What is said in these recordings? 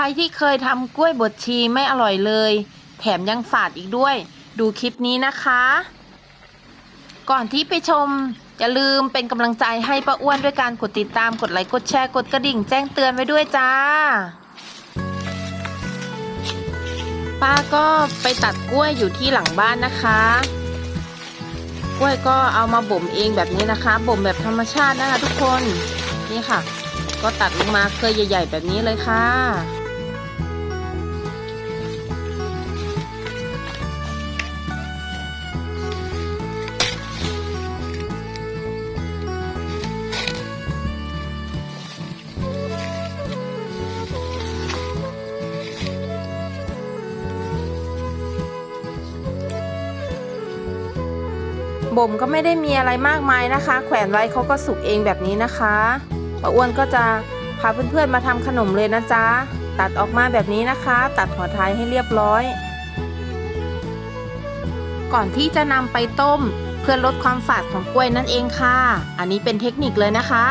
รที่เคยทำกล้วยบดชีไม่อร่อยเลย แถมยังฝาดอีกด้วย ดูคลิปนี้นะคะ ก่อนที่ไปชม อย่าลืมเป็นกำลังใจให้ป้าอ้วนด้วยการกดติดตามกดไลค์กดแชร์กดกระดิ่งแจ้งเตือนไว้ด้วยจ้า ป้าก็ไปตัดกล้วยอยู่ที่หลังบ้านนะคะ กล้วยก็เอามาบ่มเองแบบนี้นะคะ บ่มแบบธรรมชาตินะคะทุกคนนี่ค่ะก็ตัดลงมาเคยใหญ่ ๆ แบบนี้เลยค่ะ บ่มก็ไม่ได้มีอะไรมากมายนะคะ แขวนไว้เขาก็สุกเองแบบนี้นะคะป้าอ้วนก็จะพาเพื่อนๆมาทำขนมเลยนะจ๊ะ ตัดออกมาแบบนี้นะคะ ตัดหัวท้ายให้เรียบร้อย ก่อนที่จะนำไปต้ม เพื่อลดความฝาดของกล้วยนั่นเองค่ะ อันนี้เป็นเทคนิคเลยนะคะ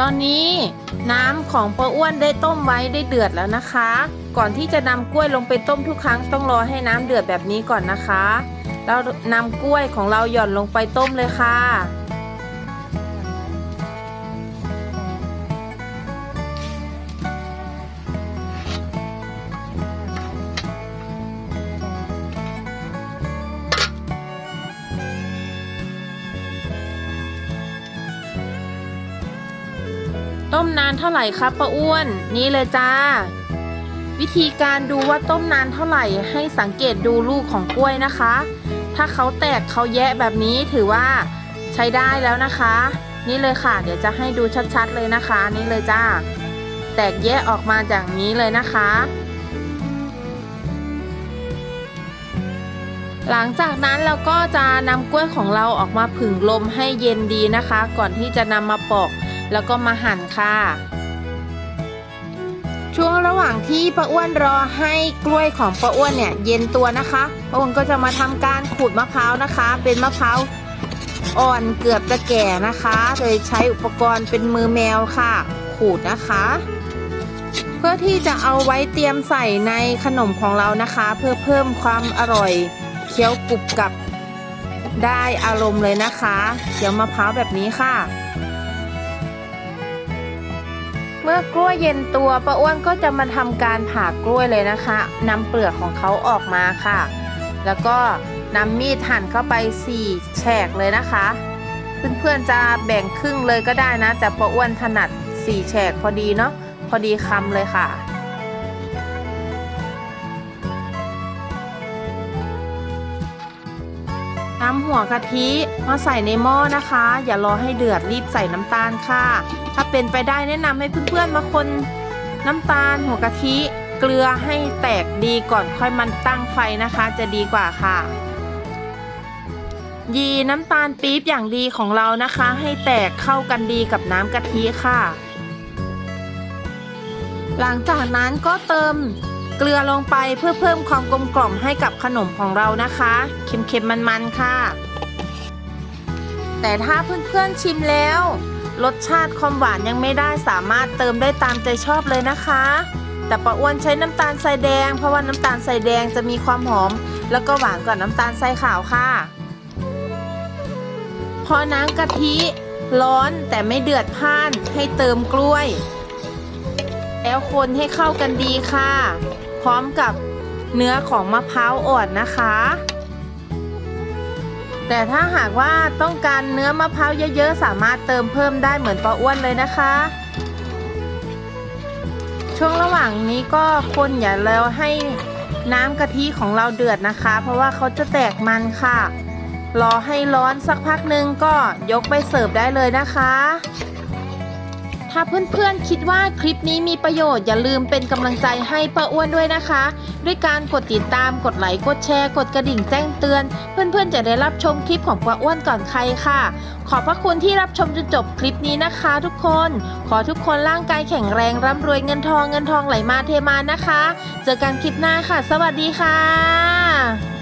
ตอนนี้น้ำของป้าอ้วนได้ต้มไว้ได้เดือดแล้วนะคะ ก่อนที่จะนำกล้วยลงไปต้มทุกครั้งต้องรอให้น้ำเดือดแบบนี้ก่อนนะคะแล้วนำกล้วยของเราหย่อนลงไปต้มเลยค่ะต้มนานเท่าไหร่ครับป้าอ้วน นี่เลยจ้า วิธีการดูว่าต้มนานเท่าไหร่ให้สังเกตดูลูกของกล้วยนะคะ ถ้าเขาแตกเขาแยะแบบนี้ถือว่าใช้ได้แล้วนะคะ นี่เลยค่ะ เดี๋ยวจะให้ดูชัดๆเลยนะคะ นี่เลยจ้า แตกแยะออกมาจากนี้เลยนะคะ หลังจากนั้นเราก็จะนำกล้วยของเราออกมาผึ่งลมให้เย็นดีนะคะ ก่อนที่จะนำมาปอกแล้วก็มาหั่นค่ะ ช่วงระหว่างที่ป้าอ้วนรอให้กล้วยของป้าอ้วนเนี่ยเย็นตัวนะคะป้าอ้วนก็จะมาทำการขูดมะพร้าวนะคะ เป็นมะพร้าวอ่อนเกือบจะแก่นะคะโดยใช้อุปกรณ์เป็นมือแมวค่ะ ขูดนะคะ เพื่อที่จะเอาไว้เตรียมใส่ในขนมของเรานะคะ เพื่อเพิ่มความอร่อยเคี้ยวกรุบกับได้อารมณ์เลยนะคะเคี้ยวมะพร้าวแบบนี้ค่ะ เมื่อกล้วยเย็นตัวป้าอ้วนก็จะมาทำการผ่ากล้วยเลยนะคะนำเปลือกของเขาออกมาค่ะ แล้วก็นำมีดหั่นเข้าไป4แฉกเลยนะคะ เพื่อนๆจะแบ่งครึ่งเลยก็ได้นะแต่ป้าอ้วนถนัด4แฉกพอดีเนาะพอดีคำเลยค่ะ นำหัวกะทิมาใส่ในหม้อนะคะ อย่ารอให้เดือดรีบใส่น้ำตาลค่ะ ถ้าเป็นไปได้แนะนำให้เพื่อนๆมาคนน้ำตาลหัวกะทิเกลือให้แตกดีก่อนค่อยมันตั้งไฟนะคะ จะดีกว่าค่ะ ยีน้ำตาลปี๊บอย่างดีของเรานะคะ ให้แตกเข้ากันดีกับน้ำกะทิค่ะ หลังจากนั้นก็เติม เกลือลงไปเพื่อเพิ่มความกลมกล่อมให้กับขนมของเรานะคะ เค็มๆมันๆค่ะ แต่ถ้าเพื่อนๆชิมแล้ว รสชาติความหวานยังไม่ได้สามารถเติมได้ตามใจชอบเลยนะคะ แต่ป้าอ้วนใช้น้ำตาลทรายแดง เพราะว่าน้ำตาลทรายแดงจะมีความหอม แล้วก็หวานกว่าน้ำตาลทรายขาวค่ะพอน้ำกะทิ ร้อนแต่ไม่เดือดพ่านให้เติมกล้วย แล้วคนให้เข้ากันดีค่ะ ร้อมกับเนื้อของมะพร้าวอ่อนนะคะ แต่ถ้าหากว่าต้องการเนื้อมะพร้าวเยอะๆ สามารถเติมเพิ่มได้เหมือนปลาอ้วนเลยนะคะ ช่วงระหว่างนี้ก็คนอย่าแล้วให้น้ำกะทิของเราเดือดนะคะ เพราะว่าเขาจะแตกมันค่ะ รอให้ร้อนสักพักหนึ่งก็ยกไปเสิร์ฟได้เลยนะคะ ถ้าเพื่อนๆคิดว่าคลิปนี้มีประโยชน์อย่าลืมเป็นกำลังใจให้ป้าอ้วนด้วยนะคะ ด้วยการกดติดตามกดไลค์กดแชร์กดกระดิ่งแจ้งเตือน เพื่อนๆจะได้รับชมคลิปของป้าอ้วนก่อนใครค่ะ ขอบพระคุณที่รับชมจนจบคลิปนี้นะคะ ทุกคน ขอทุกคนร่างกายแข็งแรงร่ำรวยเงินทองเงินทองไหลมาเทมานะคะ เจอกันคลิปหน้าค่ะ สวัสดีค่ะ